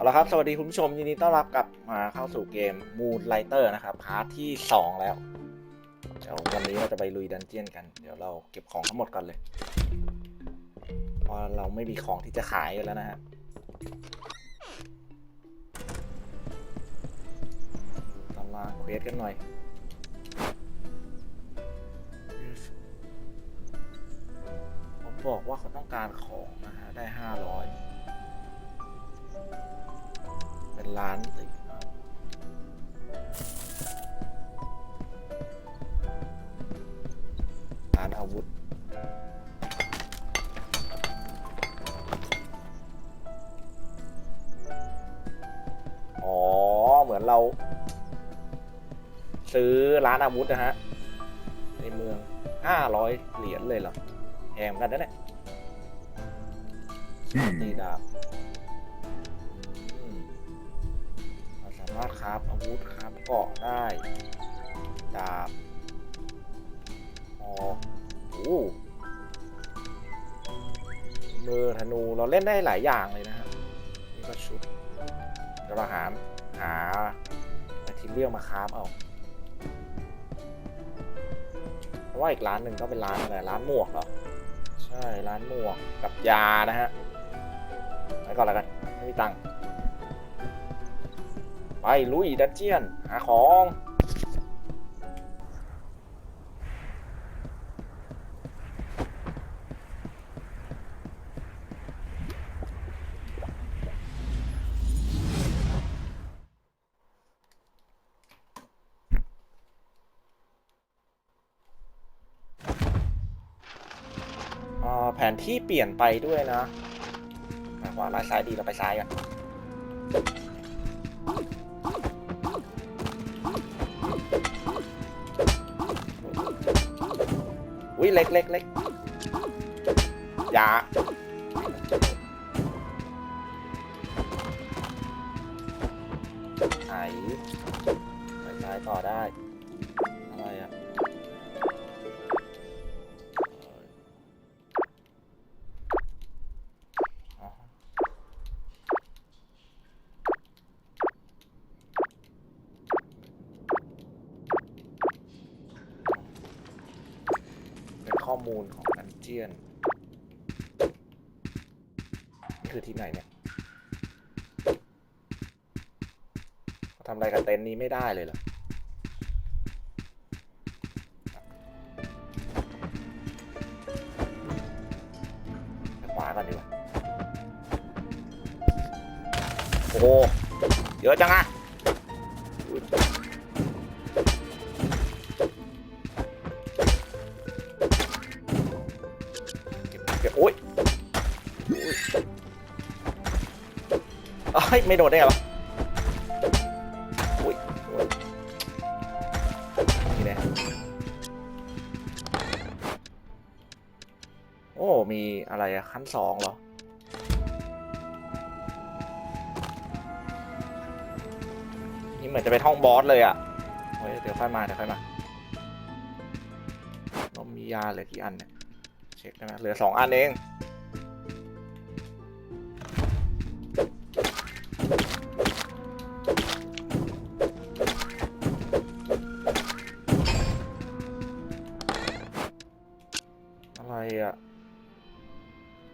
เอาละครับ สวัสดีคุณผู้ชมยินดีต้อนรับกลับมาเข้าสู่เกม Moonlighter นะครับพาร์ทที่ 2 แล้วเดี๋ยววันนี้เราจะไปลุยดันเจียนกัน เดี๋ยวเราเก็บของทั้งหมดก่อนเลยเพราะเราไม่มีของที่จะขายกันแล้วนะฮะตาราเควสกันหน่อยผมบอกว่าเขาต้องการของนะฮะได้ห้าร้อย เป็นล้านสิครับร้านอาวุธอ๋อ เหมือนเรา ซื้อร้านอาวุธนะฮะ ในเมืองห้าร้อยเหรียญเลยเหรอแพงเหมือนกันนะเนี่ยตีดาบ วุธคราฟเกาะได้ดาบอ๋อโอ้มือธนูเราเล่นได้หลายอย่างเลยนะฮะนี่ก็ชุดเดี๋ยวเราหาหาแมทเรียลมาคราฟเอาเพราะว่าอีกร้านหนึ่งก็เป็นร้านอะไรร้านหมวกเหรอใช่ร้านหมวกกับยานะฮะไปก่อนแล้วกันไม่มีตังค์ ไปลุยดันเจียน หาของอ่าแผนที่เปลี่ยนไปด้วยนะอะขวาลายซ้ายดีเราไปซ้ายกัน เล็กเล็กเล็กอย่า ข้อมูลของดันเจียนนี่คือที่ไหนเนี่ยเขาทำอะไรกับเต็นท์นี้ไม่ได้เลยเหรอขวาก่อนดีกว่าโอ้โหเยอะจังอะ ไม่โดดได้ไงวะอ้ยโอ้ยนี่แน่โอ้ มีอะไรอะขั้นสองเหรอ นี่เหมือนจะเป็นห้องบอสเลยอะ่ะเฮ้ยเดี๋ยวค่อยมา เดี๋ยวค่อยมาเรามียาเหลือกี่อันเนี่ย เช็คได้ไหมเหลือสองอันเอง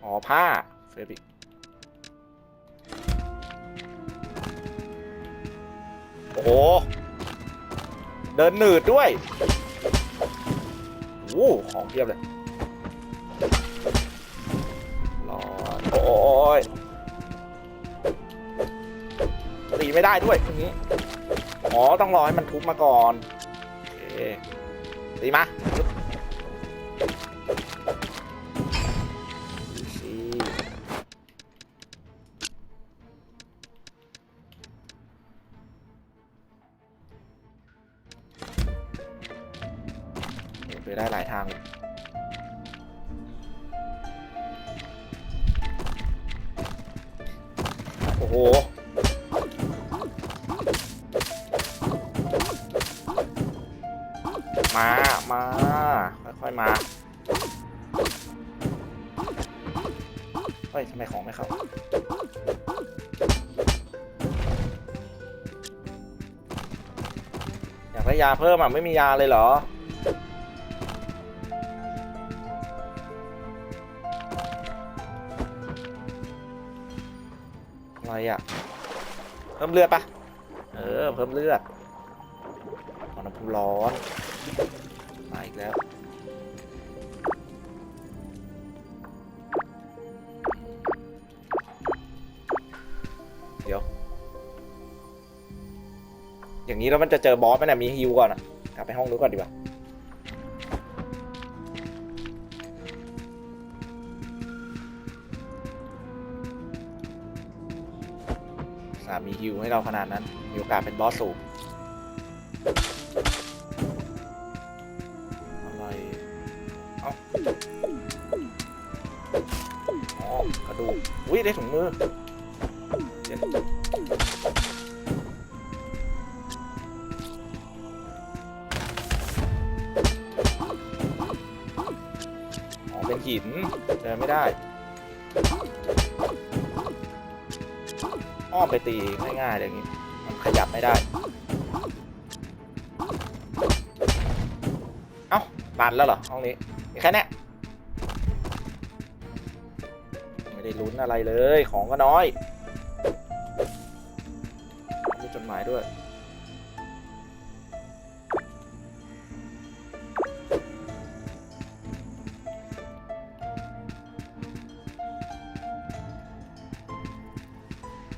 อ๋อผ้าเฟรบิกโอ้โห เดินหนืดด้วยโอ้หของเพียบเลยรอโอ้ยตีไม่ได้ด้วยอย่างนี้ อ๋อ ต้องรอให้มันทุบมาก่อน โอเคตีมา ไปได้หลายทางโอ้โหมา มา ค่อยๆมา เฮ้ย ทำไมของไม่เข้า อยากได้ยาเพิ่มอะ ไม่มียาเลยเหรอ อะ เพิ่มเลือดปะเออ เพิ่มเลือดขอน้ำพุร้อน มาอีกแล้ว เดี๋ยว อย่างนี้แล้วมันจะเจอบอสไหมเนี่ยมีฮิวก่อนอะกลับไปห้องนู้นก่อนดีกว่า มีฮิวให้เราขนาดนั้น มีโอกาสเป็นบอสสูงอะไรเอ้าอ๋อกระดูกอุ้ยได้ถุงมือเดี๋ยวอ๋อเป็นหินเดินไม่ได้ อ้อมไปตีง่ายๆเลยอย่างนี้ มันขยับไม่ได้ เอ้าตันแล้วเหรอห้องนี้มีแค่เนี้ยไม่ได้ลุ้นอะไรเลยของก็น้อยมีจดหมายด้วย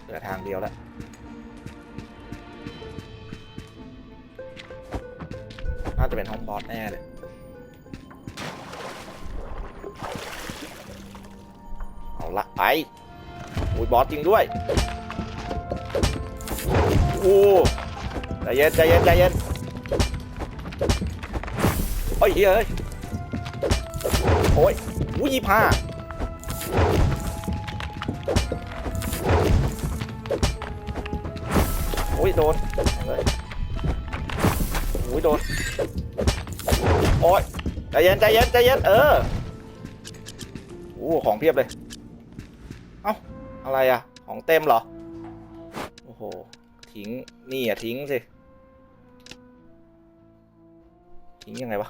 เหลือทางเดียวแล้วน่าจะเป็นห้องบอสแน่เลยเอาละไปอุ้ยบอสจริงด้วยโอ้ใจเย็นใจเย็นใจเย็นโอ้ยเฮ้ยโอ้ยอุ้ยยี่ห้า โดนโอ้ยโดน โอ้ยใจเย็นใจเย็นใจเย็นเออโอ้ของเพียบเลย เอ้า อะไรอะของเต็มเหรอ โอ้โห ทิ้ง นี่อะทิ้งสิ ทิ้งยังไงวะ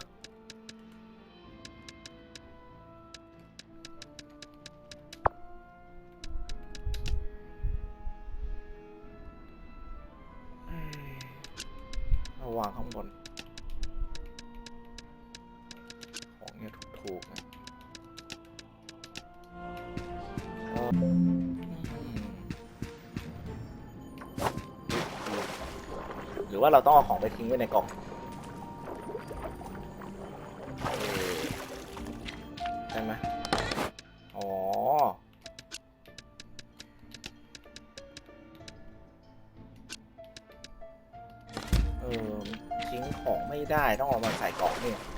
เอาวางข้างบน ของเนี่ยถูกๆนะหรือว่าเราต้องเอาของไปทิ้งไว้ในกล่อง ต้องเอามาใส่กล่อง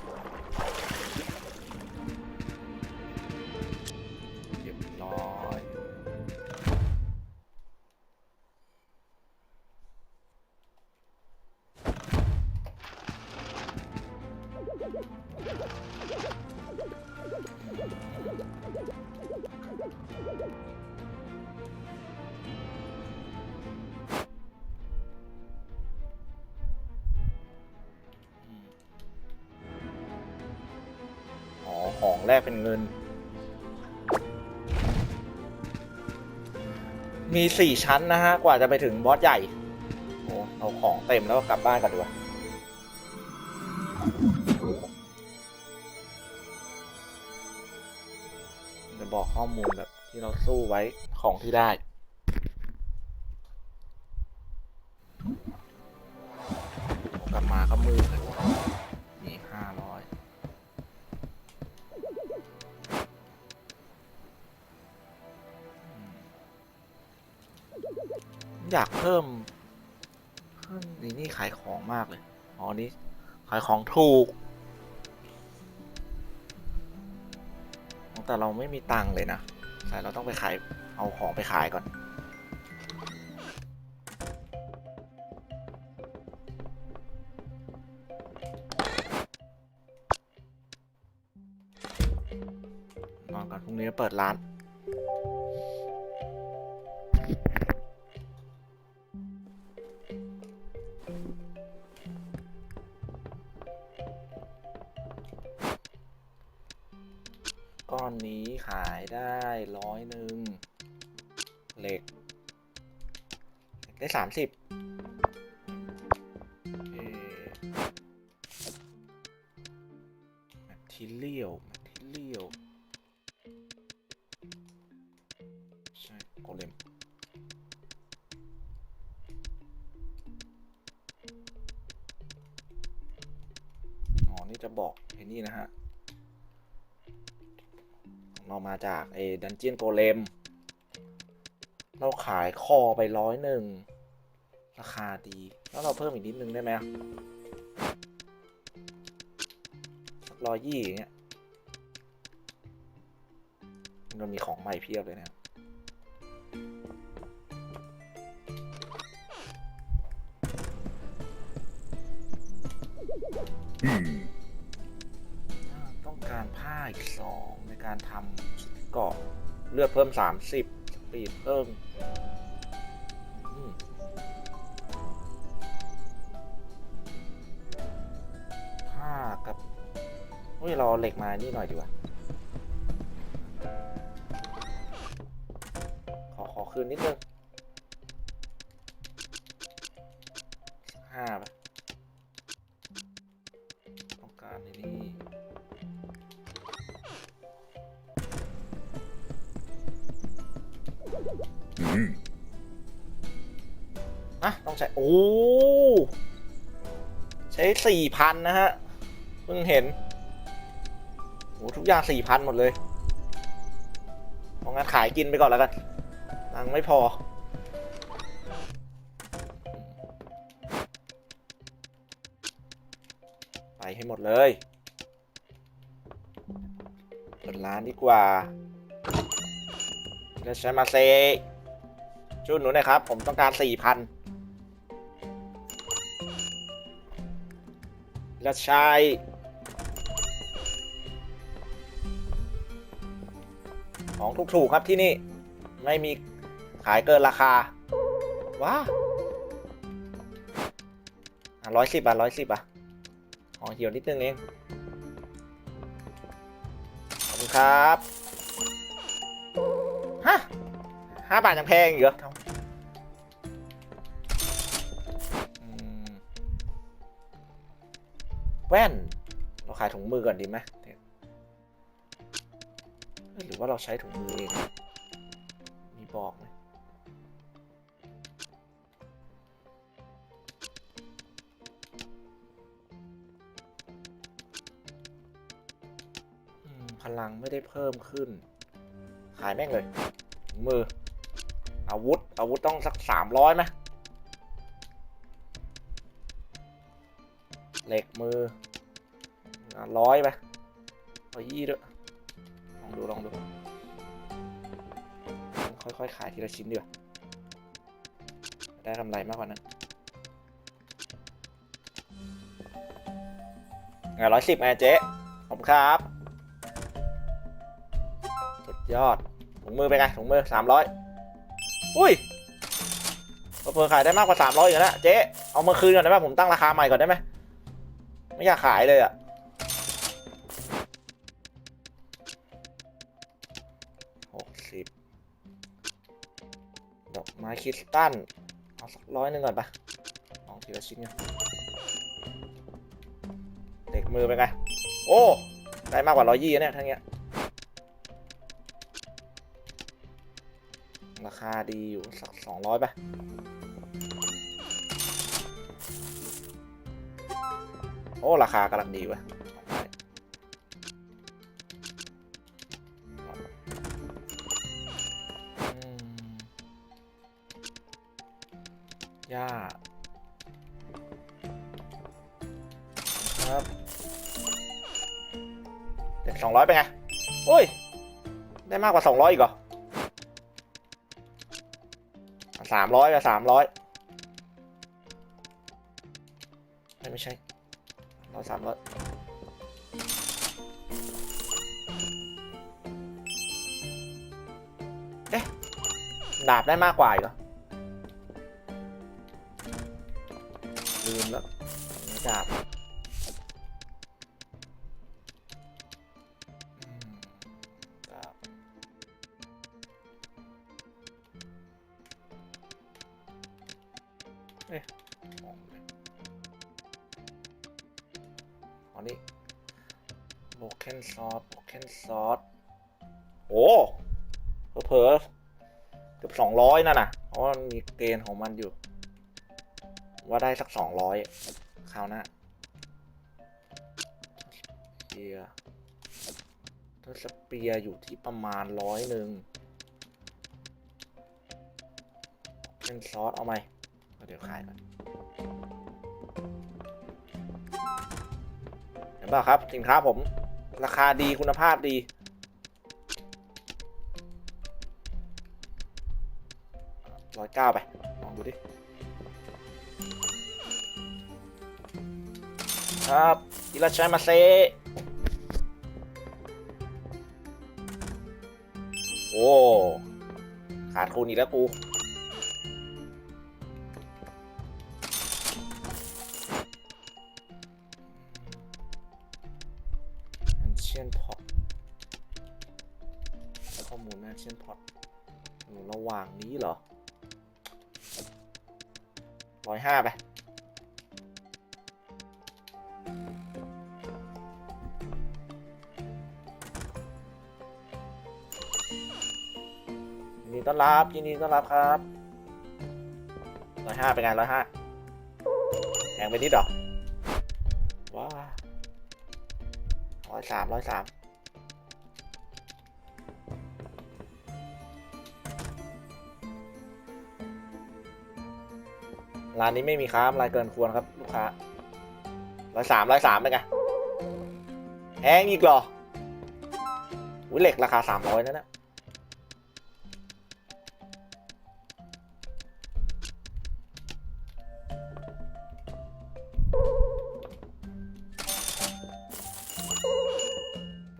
แรกเป็นเงิน มีสี่ชั้นนะฮะ กว่าจะไปถึงบอสใหญ่โอ้เอาของเต็มแล้วก็กลับบ้านกันดีกว่าจะบอกข้อมูลแบบที่เราสู้ไว้ของที่ได้กลับมาก็มืดเลย อยากเพิ่มเพิ่มนี่นี่ขายของมากเลย อ๋อ นี่ ขายของถูก แต่เราไม่มีตังค์เลยนะแต่เราต้องไปขาย เอาของไปขายก่อน นอนก่อนพรุ่งนี้เปิดร้านายได้ร้อยหนึ่งเหล็ก ได้สามสิบแมททีเรียลแมททีเรียลใช่โกเลมอ๋อ นี่จะบอกไอ้นี่นะฮะ เรามาจากไอ้ดันเจียนโกเลม เราขายคอไปร้อยหนึ่งราคาดีแล้วเราเพิ่มอีกนิดนึงได้ไหมสักร้อยยี่อย่างเงี้ยมันมีของใหม่เพียบเลยนะครั อีกสองในการทำเกราะเลือดเพิ่มสามสิบปีดเพิ่มอืมผ้ากับเฮ้ยเราเอเหล็กมานี่หน่อยดีกว่า ขอ ขอคืนนิดนึงห้าไป อ้ใช้โอ้ใช้สี่พันนะฮะเพิ่งเห็นโอ้ทุกอย่างสี่พันหมดเลยเพรางั้นขายกินไปก่อนแล้วกันตังไม่พอ ไปให้หมดเลยเปิดร้านดีกว่าเดชมาเซช่วยหนูหน่อยครับ ผมต้องการสี่พัน ละชายของถูกๆครับที่นี่ ไม่มีขายเกินราคา ว้าร้อยสิบอะร้อยสิบอะของเหี่ยวนิดนึงเอง ขอบคุณครับ ฮะห้าบาทยังแพงอีกเหรอ แว่น เราขายถุงมือก่อนดีไหมหรือว่าเราใช้ถุงมือเอง มีบอกไหมอืมพลังไม่ได้เพิ่มขึ้น ขายแม่งเลยถุงมือ อาวุธ อาวุธต้องสักสามร้อยไหม เหล็กมือร้อยไปร้อยยี่ด้วย ลองดู ลองดู ค่อยๆ ขายทีละชิ้นดีกว่า ได้กำไรมากกว่านั้นไงร้อยสิบไงเจ๊ขอบคุณครับสุดยอดถุงมือไปไงถุงมือสามร้อยอุ้ยเพิ่ขายได้มากกว่าสามร้อยอยู่แล้วเจ๊เอามาคืนก่อนได้ไหมผมตั้งราคาใหม่ก่อนได้ไหม ไม่อยากขายเลยอะหกสิบดอกไม้คริสตัลเอาสักร้อยหนึ่งก่อนปะลองทีละชิ้นกันเด็กมือไปนไง โอ้ ได้มากกว่าร้อยยี่เนี่ยทั้งเนี้ย ราคาดีอยู่สักสองร้อยป่ โอ้ ราคากำลังดีว่ะอืมย่าครับเด็กสองร้อยไปนไง โอ้ย ได้มากกว่าสองร้อยอีกเหรอสามร้อยอะสามร้อยไม่ไม่ใช่ สามรถเอ๊ะ ดาบได้มากกว่าอีกเหรอ ลืมแล้ว ดาบเอ๊ะ นซอสโบเคนซอสโอ้เผอเกือบสองร้อยนั่นน่ะ เพราะมันมีเกณฑ์ของมันอยู่ ว่าได้สักสองร้อยคราวหน้าเปียถ้าสเปียอยู่ที่ประมาณร้อยหนึ่งเป็นซอสเอาไหมเอาเดี๋ยวขายก่อนเห็นป่ะครับ สินค้าผม ราคาดีคุณภาพดี ร้อยเก้าไป ลองดูดิ ครับอิราชัยมาเซโอ้ ขาดทุนอีกแล้วกู ข้อมูลอันเชียนพอตระหว่างนี้เหรอร้อยห้าไปยินดีต้อนรับยินดีต้อนรับครับร้อยห้าเป็นไงร้อยห้าแพงไปนิดเหรอว้าร้อยสามร้อยสาม ร้านนี้ไม่มีค้ามรายเกินควรครับลูกค้าร้อยสามร้อยสามเป็นไงแพงอีกเหรออุ้ยเหล็กราคาสามร้อยนั่นนะ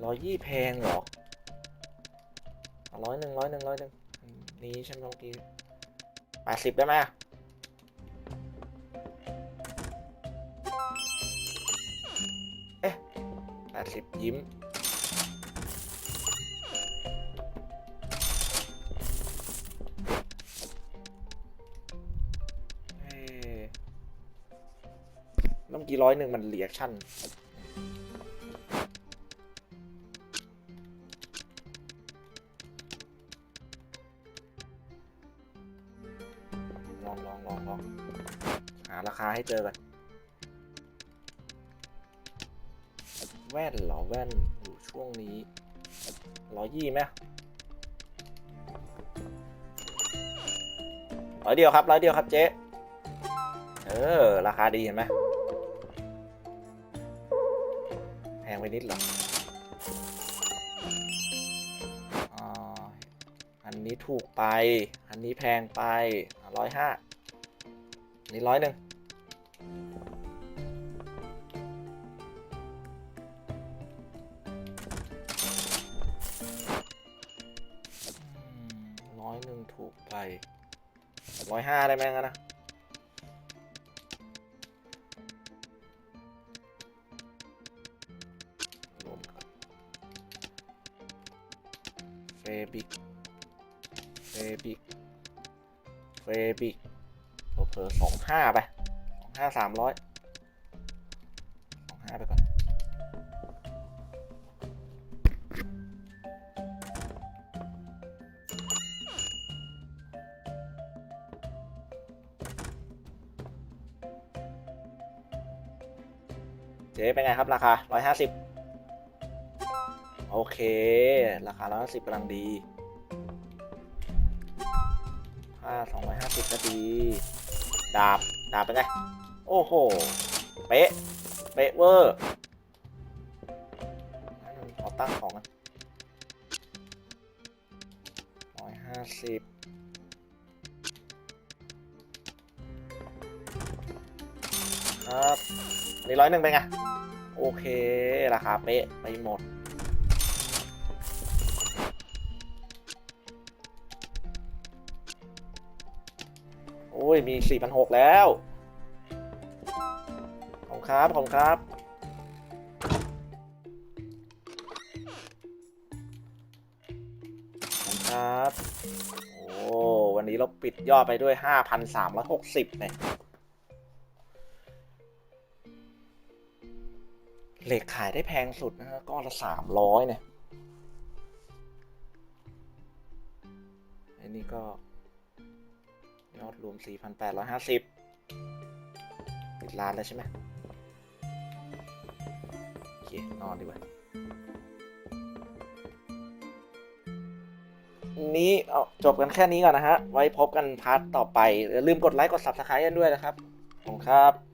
ร้อยยี่แพงหรอร้อยหนึ่งร้อยหนึ่งร้อยหนึ่งนี้ใช่ไหมเมื่อกี้แปดสิบได้ไหม แปดสิบยิ้มเอ๊ะเมื่อกี้ร้อยหนึ่งมันเรียกชั่นลองลองลองลองหาราคาให้เจอกัน แว่นเหรอแว่นอยู่ช่วงนี้ร้อยยี่ไหมร้อยเดียวครับร้อยเดียวครับเจ๊เออ ราคาดีเห็นไหมแพงไปนิดหรออ่าอันนี้ถูกไป อันนี้แพงไปร้อยห้าอันนี้ร้อยหนึ่ง ร้อยห้าได้ไหมงั้นนะเฟบิกเฟบิกเฟบิกเผลอสองห้าไปสองห้าสามร้อยสองห้าไปก่อน จ๊เป็นไงครับราคาร้อยห้าสิบโอเค ราคาร้อยห้าสิบกำลังดีห้าสองร้อยห้าสิบก็ดี ดาบ ดาบเป็นไง โอ้โห เป๊ะ เป๊ะเวอร์ขอตั้งของกันร้อยห้าสิบครับอันนี่ร้อยหนึ่งเป็นไง โอเค ราคาเป๊ะไปหมด โอ้ย มีสี่พันหกแล้ว ขอบครับ ขอบครับ ขอบครับ โอ้ วันนี้เราปิดยอดไปด้วย 5,360เนี่ย เหล็กขายได้แพงสุดนะฮะก้อนละสามร้อยเนี่ยอันนี้ก็ ยอดรวม 4,850ปิดร้านแล้วใช่ไหมโอเคนอนดีกว่านี้เอาจบกันแค่นี้ก่อนนะฮะ ไว้พบกันพาร์ทต่อไป อย่าลืมกดไลค์ กด subscribe กันด้วยนะครับ ขอบคุณครับ